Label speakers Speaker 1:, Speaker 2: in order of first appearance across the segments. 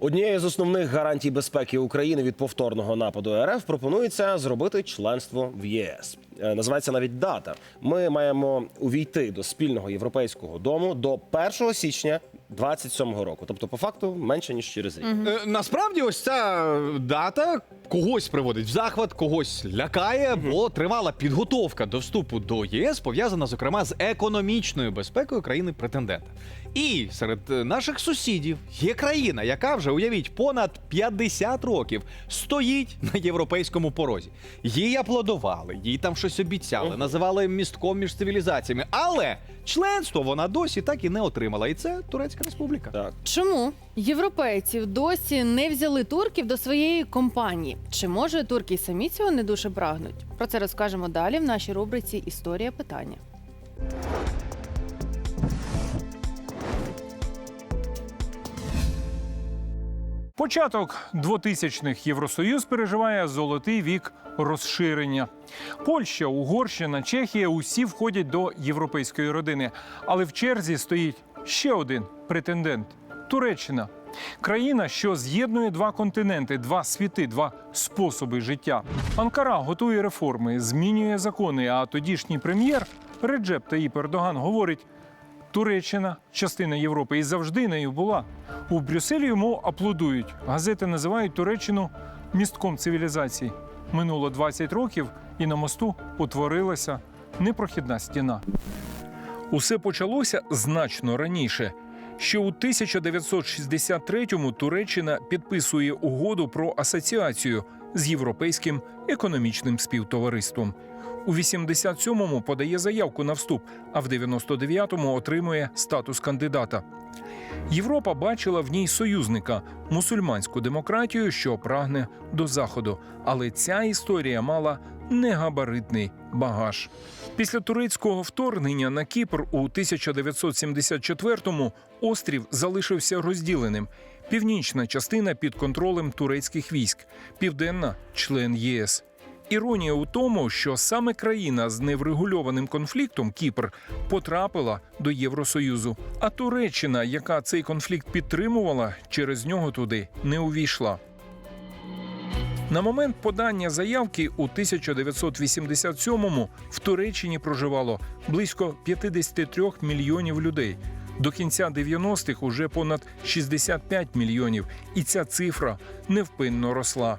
Speaker 1: Однією з основних гарантій безпеки України від повторного нападу РФ пропонується зробити членство в ЄС. Е, Називається навіть дата. Ми маємо увійти до спільного європейського дому до 1 січня 27 року. Тобто, по факту, менше ніж через рік.
Speaker 2: Е, Насправді, ось ця дата когось приводить в захват, когось лякає, бо тривала підготовка до вступу до ЄС пов'язана, зокрема, з економічною безпекою країни-претендента. І серед е, наших сусідів є країна, яка вже уявіть понад 50 років стоїть на європейському порозі. Їй аплодували, їй там щось обіцяли, називали містком між цивілізаціями. Але членство вона досі так і не отримала. І це Турецька Республіка.
Speaker 1: Так.
Speaker 3: Чому європейців досі не взяли турків до своєї компанії? Чи може турки й самі цього не дуже прагнуть? Про це розкажемо далі в нашій рубриці Історія питання.
Speaker 4: Початок 2000-х Євросоюз переживає золотий вік розширення. Польща, Угорщина, Чехія усі входять до європейської родини. Але в черзі стоїть ще один претендент Туреччина. Країна, що з'єднує два континенти, два світи, два способи життя. Анкара готує реформи, змінює закони. А тодішній прем'єр Реджеп Таїп Ердоган говорить: Туреччина частина Європи і завжди нею була. У Брюсселі йому аплодують. Газети називають Туреччину містком цивілізації. Минуло 20 років, і на мосту утворилася непрохідна стіна. Усе почалося значно раніше. Ще у 1963-му Туреччина підписує угоду про асоціацію з Європейським економічним співтовариством. У 87-му подає заявку на вступ, а в 99-му отримує статус кандидата. Європа бачила в ній союзника мусульманську демократію, що прагне до заходу. Але ця історія мала негабаритний багаж. Після турецького вторгнення на Кіпр у 1974-му острів залишився розділеним. Північна частина під контролем турецьких військ, південна член ЄС. Іронія у тому, що саме країна з неврегульованим конфліктом Кіпр потрапила до Євросоюзу, а Туреччина, яка цей конфлікт підтримувала, через нього туди не увійшла. На момент подання заявки у 1987-му в Туреччині проживало близько 53 мільйонів людей. До кінця 90-х уже понад 65 мільйонів, і ця цифра невпинно росла.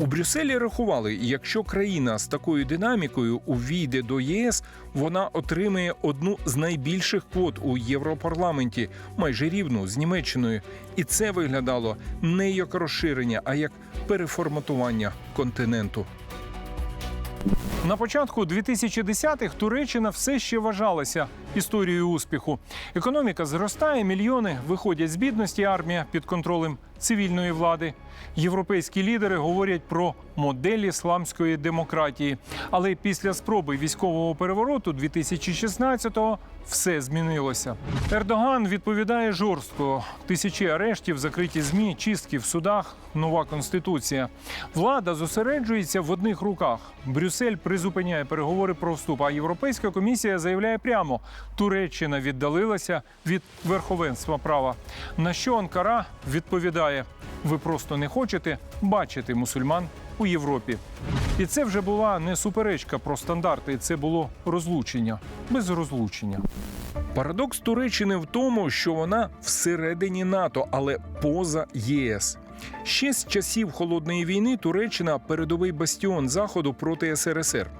Speaker 4: У Брюсселі рахували, якщо країна з такою динамікою увійде до ЄС, вона отримає одну з найбільших квот у Європарламенті, майже рівну з Німеччиною. І це виглядало не як розширення, а як переформатування континенту. На початку 2010-х Туреччина все ще вважалася історією успіху. Економіка зростає, мільйони виходять з бідності, армія під контролем цивільної влади. Європейські лідери говорять про модель ісламської демократії. Але після спроби військового перевороту 2016-го все змінилося. Ердоган відповідає жорстко: тисячі арештів, закриті змі, чистки в судах, нова конституція. Влада зосереджується в одних руках. Брюссель призупиняє переговори про вступ. А Європейська комісія заявляє прямо: Туреччина віддалилася від верховенства права. На що Анкара відповідає: ви просто не хочете бачити мусульман у Європі. І це вже була не суперечка про стандарти, це було розлучення без розлучення. Парадокс Туреччини в тому, що вона всередині НАТО, але поза ЄС. Ще з часів холодної війни Туреччина передовий бастіон заходу проти СРСР.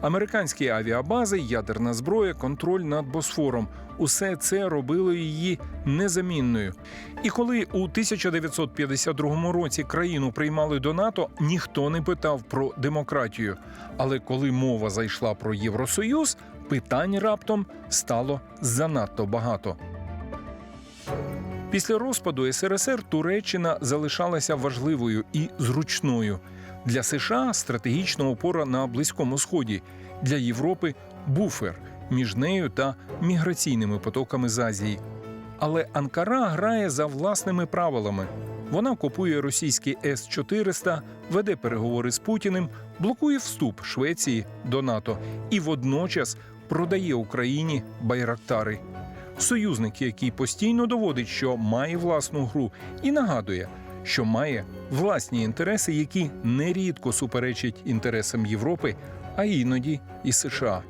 Speaker 4: Американські авіабази, ядерна зброя, контроль над Босфором усе це робило її незамінною. І коли у 1952 році країну приймали до НАТО, ніхто не питав про демократію. Але коли мова зайшла про Євросоюз, питань раптом стало занадто багато. Після розпаду СРСР Туреччина залишалася важливою і зручною. Для США стратегічна опора на Близькому Сході, для Європи буфер між нею та міграційними потоками з Азії. Але Анкара грає за власними правилами. Вона купує російський С-400, веде переговори з Путіним, блокує вступ Швеції до НАТО і водночас продає Україні байрактари. Союзник, який постійно доводить, що має власну гру, і нагадує, що має власні інтереси, які нерідко суперечать інтересам Європи, а іноді і США.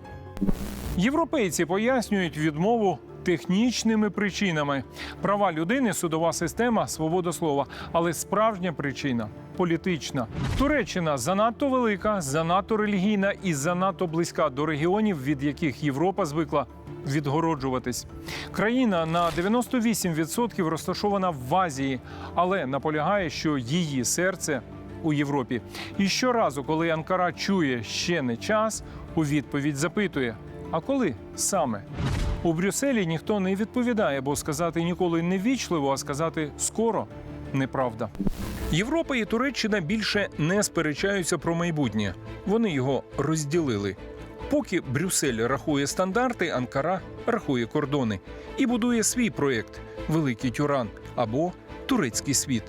Speaker 4: Європейці пояснюють відмову технічними причинами: права людини, судова система, свобода слова. Але справжня причина політична. Туреччина занадто велика, занадто релігійна і занадто близька до регіонів, від яких Європа звикла відгороджуватись. Країна на 98% розташована в Азії, але наполягає, що її серце у Європі. І щоразу, коли Анкара чує ще не час, у відповідь запитує: а коли саме? У Брюсселі ніхто не відповідає, бо сказати ніколи не вічливо, а сказати скоро неправда. Європа і Туреччина більше не сперечаються про майбутнє. Вони його розділили. Поки Брюссель рахує стандарти, Анкара рахує кордони і будує свій проєкт Великий Тюран або Турецький світ.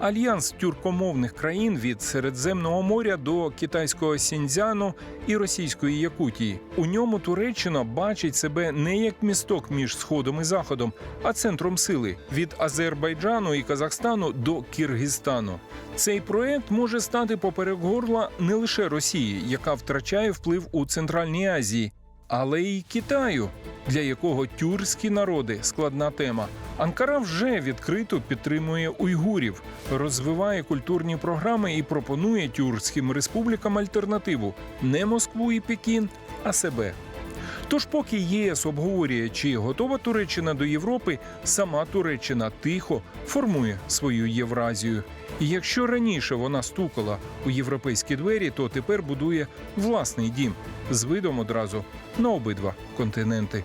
Speaker 4: Альянс тюркомовних країн від Середземного моря до китайського Сіньцзяну і російської Якутії. У ньому Туреччина бачить себе не як місток між сходом і заходом, а центром сили від Азербайджану і Казахстану до Киргизстану. Цей проект може стати поперек горла не лише Росії, яка втрачає вплив у Центральній Азії, але й Китаю, для якого тюркські народи складна тема. Анкара вже відкрито підтримує уйгурів, розвиває культурні програми і пропонує тюркським республікам альтернативу не Москву і Пекін, а себе. Тож, поки ЄС обговорює, чи готова Туреччина до Європи, сама Туреччина тихо формує свою Євразію. І якщо раніше вона стукала у європейські двері, то тепер будує власний дім з видом одразу на обидва континенти.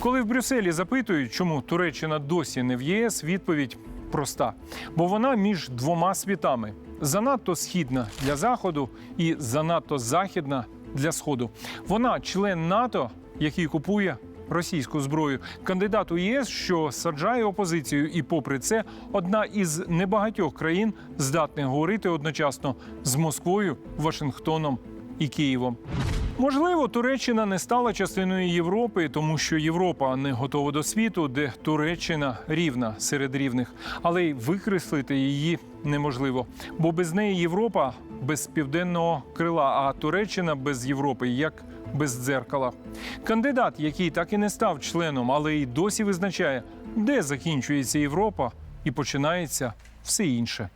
Speaker 4: Коли в Брюсселі запитують, чому Туреччина досі не в ЄС, відповідь проста: бо вона між двома світами занадто східна для заходу і занадто західна для сходу. Вона член НАТО, який купує. Російську зброю кандидат у ЄС, що саджає опозицію, і, попри це, одна із небагатьох країн здатних говорити одночасно з Москвою, Вашингтоном і Києвом. Можливо, Туреччина не стала частиною Європи, тому що Європа не готова до світу, де Туреччина рівна серед рівних, але й викреслити її неможливо. Бо без неї Європа без південного крила, а Туреччина без Європи як без дзеркала. Кандидат, який так і не став членом, але й досі визначає, де закінчується Європа і починається все інше.